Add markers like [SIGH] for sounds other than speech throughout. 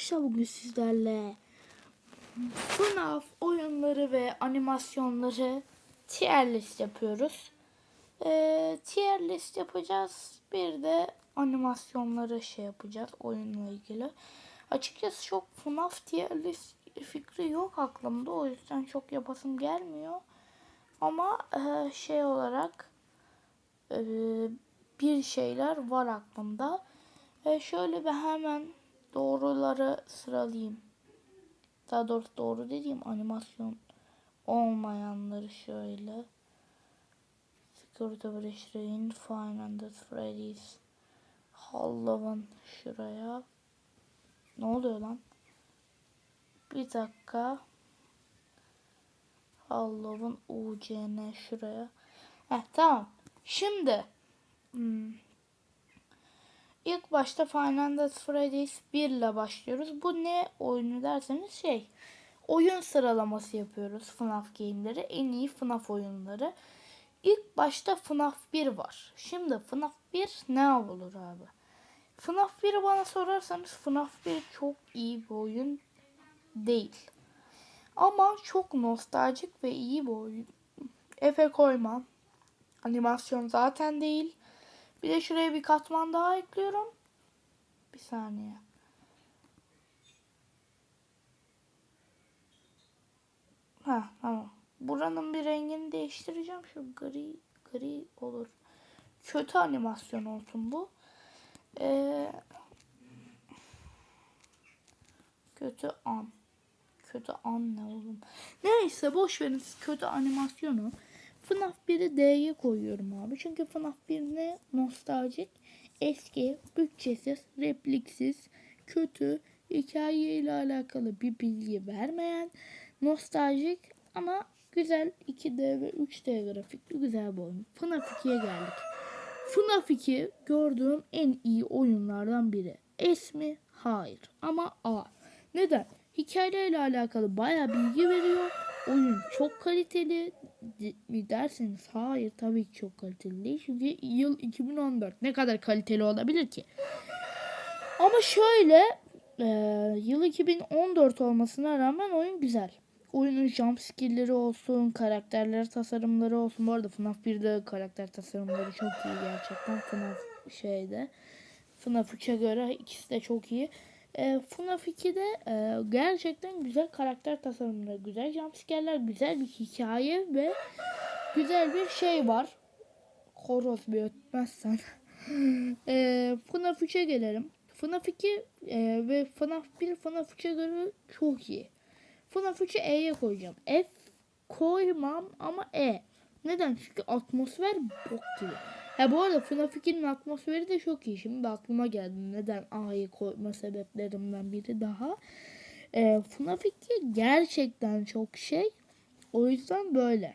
arkadaşlar bugün sizlerle FNAF oyunları ve animasyonları tier list yapıyoruz. Ee, tier list yapacağız. Bir de animasyonları şey yapacağız oyunla ilgili. Açıkçası çok FNAF tier list fikri yok aklımda. O yüzden çok yapasım gelmiyor. Ama e, şey olarak e, bir şeyler var aklımda. E, şöyle bir hemen doğruları sıralayayım. Daha doğrusu doğru dediğim animasyon olmayanları şöyle. Security Breach Rain, Fine and Freddy's, Halloween şuraya. Ne oluyor lan? Bir dakika. Halloween UCN şuraya. Heh tamam. Şimdi hmm, ilk başta Final Freddy's 1 ile başlıyoruz. Bu ne oyunu derseniz şey oyun sıralaması yapıyoruz FNAF game'leri. En iyi FNAF oyunları. İlk başta FNAF 1 var. Şimdi FNAF 1 ne olur abi? FNAF 1'i bana sorarsanız FNAF 1 çok iyi bir oyun değil. Ama çok nostaljik ve iyi bir oyun. Efe koymam. Animasyon zaten değil. Bir de şuraya bir katman daha ekliyorum. Bir saniye. Ha tamam. Buranın bir rengini değiştireceğim. Şu gri gri olur. Kötü animasyon olsun bu. Ee, kötü an. Kötü an ne oğlum? Neyse boş verin siz kötü animasyonu. FNAF 1'i D'ye koyuyorum abi. Çünkü FNAF 1 ne? Nostaljik, eski, bütçesiz, repliksiz, kötü, hikaye ile alakalı bir bilgi vermeyen, nostaljik ama güzel 2D ve 3D grafikli güzel bir oyun. FNAF 2'ye geldik. FNAF 2 gördüğüm en iyi oyunlardan biri. S mi? Hayır. Ama A. Neden? Hikayeyle alakalı baya bilgi veriyor. Oyun çok kaliteli mi derseniz hayır tabii ki çok kaliteli değil. Çünkü yıl 2014 ne kadar kaliteli olabilir ki? Ama şöyle e, yıl 2014 olmasına rağmen oyun güzel. Oyunun jump skill'leri olsun, karakterler tasarımları olsun. Bu arada FNAF 1'de karakter tasarımları çok iyi gerçekten. FNAF şeyde. FNAF 3'e göre ikisi de çok iyi. E, FNAF 2'de e, gerçekten güzel karakter tasarımları, güzel jumpscare'ler, güzel bir hikaye ve güzel bir şey var. Horoz bir ötmezsen. e, FNAF 3'e gelelim. FNAF 2 e, ve FNAF 1 FNAF 3'e göre çok iyi. FNAF 3'ü E'ye koyacağım. F koymam ama E. Neden? Çünkü atmosfer bok gibi. Ha bu arada FNAF 2'nin atmosferi de çok iyi. Şimdi aklıma geldi. Neden A'yı koyma sebeplerimden biri daha. E, FNAF 2 gerçekten çok şey. O yüzden böyle.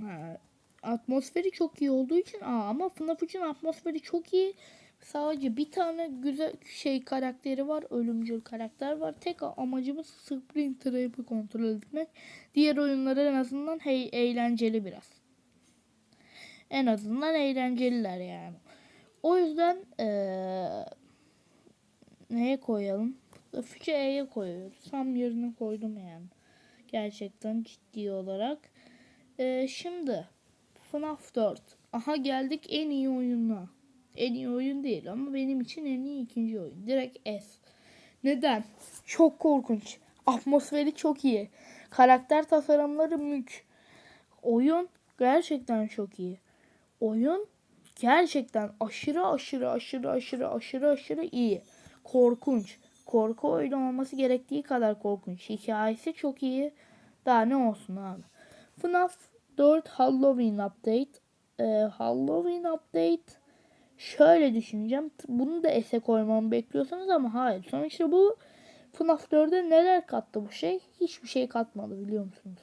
Ha, atmosferi çok iyi olduğu için A ama FNAF 3'ün atmosferi çok iyi. Sadece bir tane güzel şey karakteri var. Ölümcül karakter var. Tek amacımız Springtrap'ı kontrol etmek. Diğer oyunları en azından hey, eğlenceli biraz. En azından eğlenceliler yani. O yüzden ee, neye koyalım? Füçe E'ye koyuyoruz. Tam yerine koydum yani. Gerçekten ciddi olarak. E, şimdi FNAF 4. Aha geldik en iyi oyununa. En iyi oyun değil ama benim için en iyi ikinci oyun. Direkt S. Neden? Çok korkunç. Atmosferi çok iyi. Karakter tasarımları mük. Oyun gerçekten çok iyi. Oyun gerçekten aşırı aşırı aşırı aşırı aşırı aşırı iyi. Korkunç. Korku oyunu olması gerektiği kadar korkunç. Hikayesi çok iyi. Daha ne olsun abi. FNAF 4 Halloween Update. Ee, Halloween Update şöyle düşüneceğim. Bunu da ese koymamı bekliyorsanız ama hayır. Sonuçta bu FNAF 4'e neler kattı bu şey? Hiçbir şey katmadı biliyor musunuz?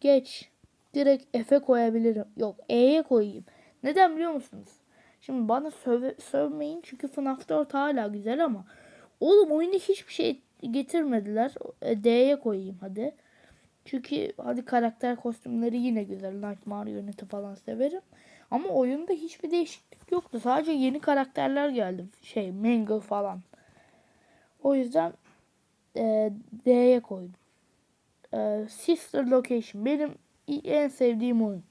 Geç. Direkt F'e koyabilirim. Yok E'ye koyayım. Neden biliyor musunuz? Şimdi bana söv sövmeyin çünkü FNAF 4 hala güzel ama oğlum oyunda hiçbir şey getirmediler. E, D'ye koyayım hadi. Çünkü hadi karakter kostümleri yine güzel. Nightmare yöneti falan severim. Ama oyunda hiçbir değişiklik yoktu. Sadece yeni karakterler geldi. Şey Mangle falan. O yüzden e, D'ye koydum. E, Sister Location benim en sevdiğim oyun.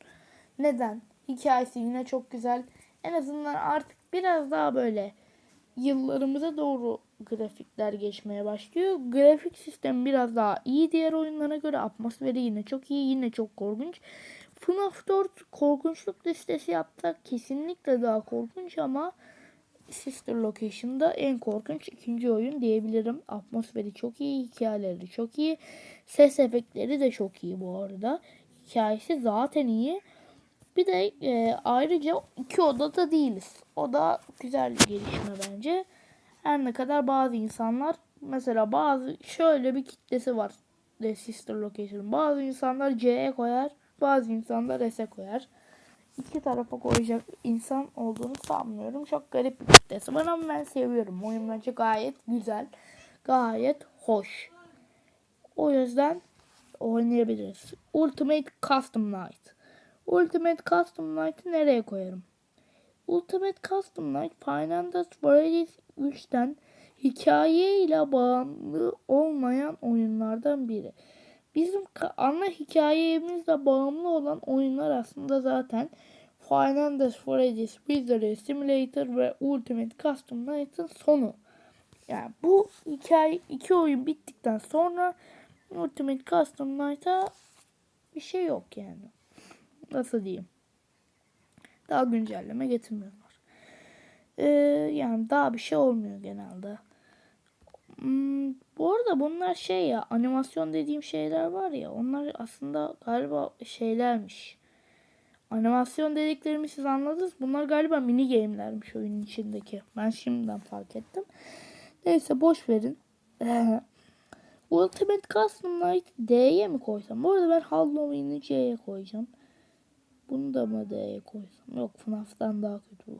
Neden? Hikayesi yine çok güzel. En azından artık biraz daha böyle yıllarımıza doğru grafikler geçmeye başlıyor. Grafik sistemi biraz daha iyi diğer oyunlara göre. Atmosferi yine çok iyi. Yine çok korkunç. FNAF 4 korkunçluk listesi yapsak kesinlikle daha korkunç ama Sister Location'da en korkunç ikinci oyun diyebilirim. Atmosferi çok iyi, hikayeleri çok iyi. Ses efektleri de çok iyi bu arada. Hikayesi zaten iyi. Bir de e, ayrıca iki odada değiliz. O da güzel bir gelişme bence. Her ne kadar bazı insanlar mesela bazı şöyle bir kitlesi var. The Sister Location. Bazı insanlar C'ye koyar. Bazı insanlar S'e koyar. İki tarafa koyacak insan olduğunu sanmıyorum. Çok garip bir kitlesi var ama ben seviyorum. Oyun bence gayet güzel. Gayet hoş. O yüzden oynayabiliriz. Ultimate Custom Night. Ultimate Custom Night'ı nereye koyarım? Ultimate Custom Night Final Fantasy 3'ten hikaye ile bağımlı olmayan oyunlardan biri. Bizim ana hikayemizle bağımlı olan oyunlar aslında zaten Final Fantasy Wizardry Simulator ve Ultimate Custom Night'ın sonu. Yani bu hikaye iki oyun bittikten sonra Ultimate Custom Night'a bir şey yok yani. Nasıl diyeyim? Daha güncelleme getirmiyorlar. Ee, yani daha bir şey olmuyor genelde. Hmm, bu arada bunlar şey ya animasyon dediğim şeyler var ya onlar aslında galiba şeylermiş. Animasyon dediklerimi siz anladınız. Bunlar galiba mini game'lermiş oyunun içindeki. Ben şimdiden fark ettim. Neyse boş verin. [LAUGHS] Ultimate Custom Night D'ye mi koysam? Bu arada ben Halloween'i C'ye koyacağım. Bunu da mı D'ye koysam? Yok FNAF'tan daha kötü bu.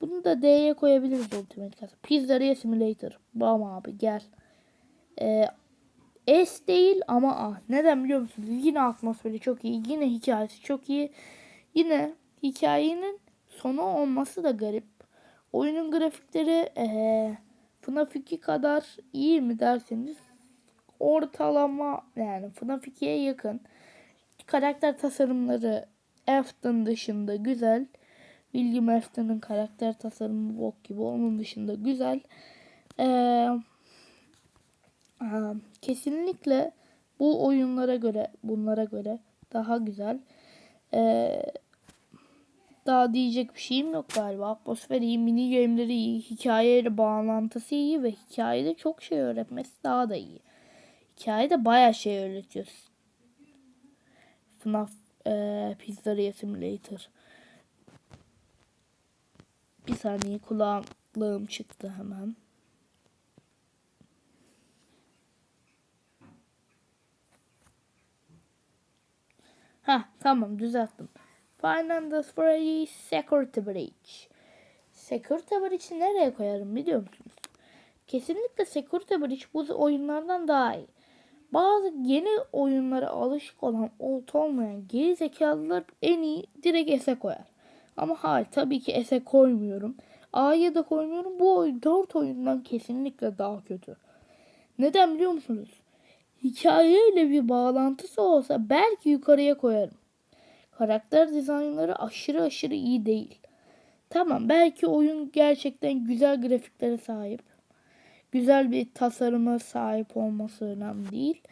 Bunu da D'ye koyabiliriz Ultimate Custom. Pizzeria Simulator. Bam abi gel. Ee, S değil ama A. Neden biliyor musunuz? Yine atmosferi çok iyi. Yine hikayesi çok iyi. Yine hikayenin sonu olması da garip. Oyunun grafikleri ee, FNAF 2 kadar iyi mi derseniz ortalama yani FNAF 2'ye yakın. Karakter tasarımları Afton dışında güzel. William Afton'ın karakter tasarımı bok gibi. Onun dışında güzel. Ee, kesinlikle bu oyunlara göre, bunlara göre daha güzel. Ee, daha diyecek bir şeyim yok galiba. Atmosfer iyi, mini game'leri iyi, hikayeyle bağlantısı iyi ve hikayede çok şey öğretmesi daha da iyi. Hikayede baya şey öğretiyor. FNAF e, Pizzeria Simulator. Bir saniye kulaklığım çıktı hemen. Ha tamam düzelttim. Final Freddy Security Breach. Security Breach'i nereye koyarım biliyor musunuz? Kesinlikle Security Breach bu oyunlardan daha iyi. Bazı yeni oyunlara alışık olan, old olmayan geri zekalılar en iyi direkt S'e koyar. Ama hayır tabii ki S'e koymuyorum. A'ya da koymuyorum. Bu oyun 4 oyundan kesinlikle daha kötü. Neden biliyor musunuz? Hikayeyle bir bağlantısı olsa belki yukarıya koyarım. Karakter dizaynları aşırı aşırı iyi değil. Tamam belki oyun gerçekten güzel grafiklere sahip güzel bir tasarıma sahip olması önemli değil.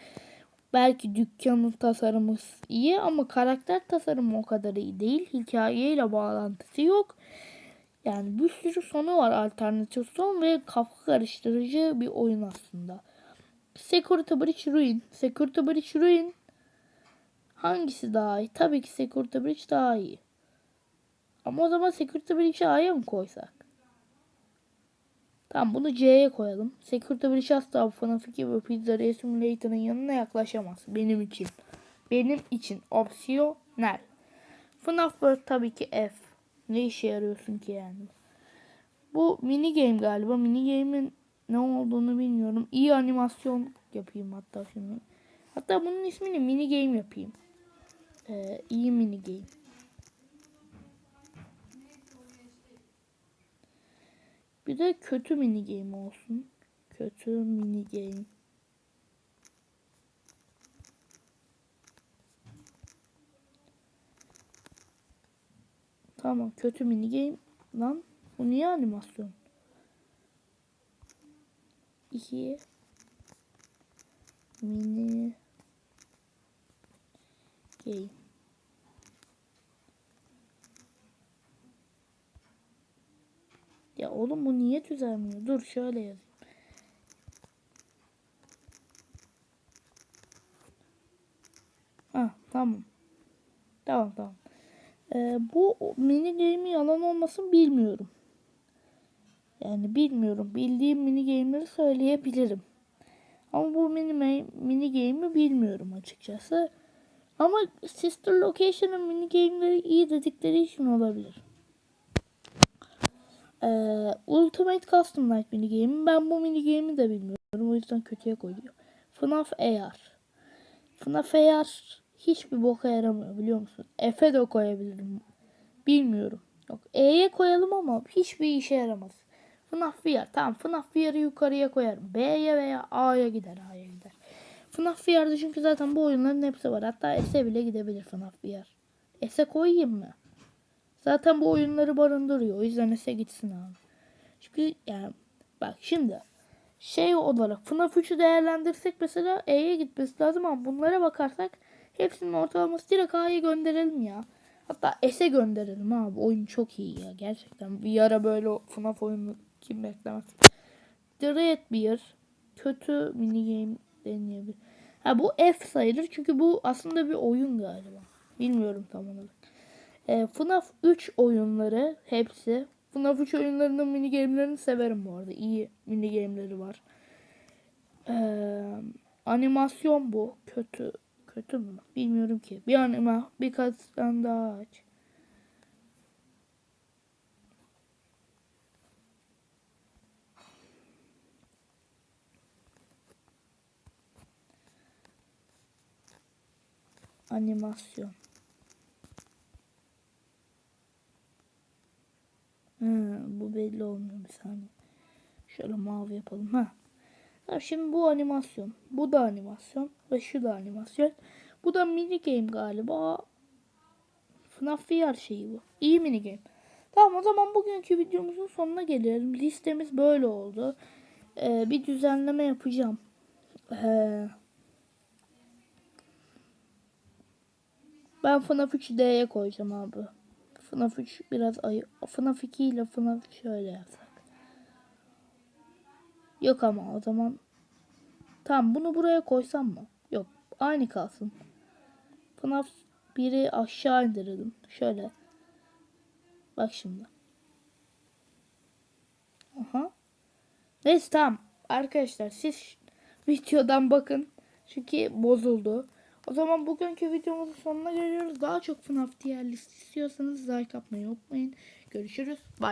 Belki dükkanın tasarımı iyi ama karakter tasarımı o kadar iyi değil. Hikayeyle bağlantısı yok. Yani bir sürü sonu var alternatif son ve kafa karıştırıcı bir oyun aslında. Security Breach Ruin. Security Breach Ruin hangisi daha iyi? Tabii ki Security Breach daha iyi. Ama o zaman Security Breach'i A'ya mı koysak? Tamam bunu C'ye koyalım. Security Breach asla FNAF 2 ve Pizzeria Simulator'ın yanına yaklaşamaz. Benim için. Benim için. Opsiyonel. FNAF World tabii ki F. Ne işe yarıyorsun ki yani? Bu mini game galiba. Mini game'in ne olduğunu bilmiyorum. İyi animasyon yapayım hatta şimdi. Hatta bunun ismini mini game yapayım. Ee, iyi mini game. Bir de kötü mini game olsun. Kötü mini game. Tamam kötü mini game. Lan bu niye animasyon? 2 mini game. Ya oğlum bu niye düzelmiyor? Dur şöyle yazayım. Ha tamam. Tamam tamam. Ee, bu mini game'i yalan olmasın bilmiyorum. Yani bilmiyorum. Bildiğim mini game'leri söyleyebilirim. Ama bu mini, mini game'i bilmiyorum açıkçası. Ama Sister Location'ın mini game'leri iyi dedikleri için olabilir. Ee, Ultimate Custom Night mini game'i. Ben bu mini game'i de bilmiyorum. O yüzden kötüye koyuyor. FNAF AR. FNAF AR hiçbir boka yaramıyor biliyor musun? F'e de koyabilirim. Bilmiyorum. Yok E'ye koyalım ama hiçbir işe yaramaz. FNAF VR. Tamam FNAF VR'ı yukarıya koyarım. B'ye veya A'ya gider. A'ya gider. FNAF VR'da çünkü zaten bu oyunların hepsi var. Hatta S'e bile gidebilir FNAF VR. S'e koyayım mı? Zaten bu oyunları barındırıyor. O yüzden S'e gitsin abi. Çünkü yani bak şimdi şey olarak FNAF 3'ü değerlendirsek mesela E'ye gitmesi lazım ama bunlara bakarsak hepsinin ortalaması direkt A'ya gönderelim ya. Hatta S'e gönderelim abi. Oyun çok iyi ya. Gerçekten bir ara böyle FNAF oyunu kim beklemez. Red Beer kötü mini game denilebilir. Ha bu F sayılır çünkü bu aslında bir oyun galiba. Bilmiyorum tam olarak. E, FNAF 3 oyunları hepsi. FNAF 3 oyunlarının mini game'lerini severim bu arada. İyi mini game'leri var. E, animasyon bu. Kötü. Kötü mü? Bilmiyorum ki. Bir anima birkaç tane daha aç. Animasyon. Ha, bu belli olmuyor bir saniye. Şöyle mavi yapalım. Ha. Şimdi bu animasyon. Bu da animasyon. Ve şu da animasyon. Bu da mini game galiba. FNAF VR şeyi bu. İyi mini game. Tamam o zaman bugünkü videomuzun sonuna gelelim. Listemiz böyle oldu. Ee, bir düzenleme yapacağım. Ee, ben FNAF 3'ü D'ye koyacağım abi. FNAF 3 biraz ayı. FNAF 2 ile FNAF şöyle yapsak. Yok ama o zaman. Tamam bunu buraya koysam mı? Yok aynı kalsın. FNAF 1'i aşağı indirelim. Şöyle. Bak şimdi. Aha. Neyse tamam. Arkadaşlar siz videodan bakın. Çünkü bozuldu. O zaman bugünkü videomuzun sonuna geliyoruz. Daha çok FNAF tier list istiyorsanız like atmayı unutmayın. Görüşürüz. Bye.